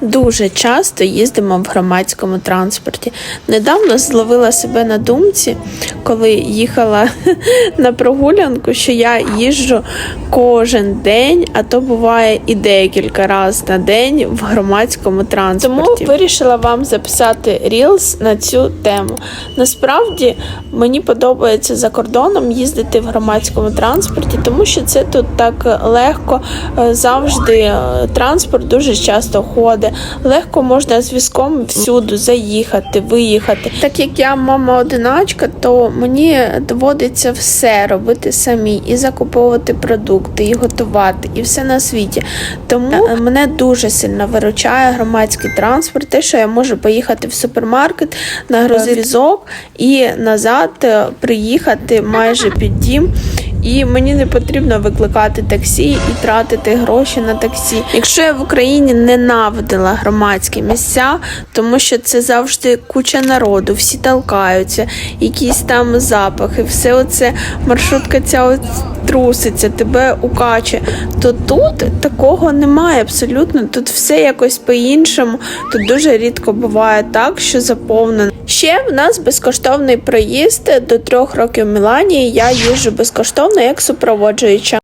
дуже часто їздимо в громадському транспорті. Недавно зловила себе на думці, коли їхала на прогулянку, що я їжджу кожен день, а то буває і декілька разів на день в громадському транспорті. Тому вирішила вам записати рілс на цю тему. Насправді мені подобається за кордоном їздити в громадському транспорті, тому що це тут так легко е, завжди е, транспорт дуже часто ходить. Легко можна з візком всюди заїхати, виїхати. Так як я мама одиначка, то мені доводиться все робити самі і закуповувати продукти, і готувати, і все на світі. Тому мене дуже сильно виручає громадський транспорт, те, що я можу поїхати в супермаркет, нагрузити візок і назад е, приїхати майже під дім. І мені не потрібно викликати таксі і тратити гроші на таксі. Якщо я в Україні ненавидила громадські місця, тому що це завжди куча народу, всі толкаються, якісь там запахи, все оце маршрутка ця труситься, тебе укаче, то тут такого немає абсолютно. Тут все якось по-іншому. Тут дуже рідко буває так, що заповнено. Ще в нас безкоштовний проїзд до трьох років в Мілані. Я їжджу безкоштовно як супроводжуюча.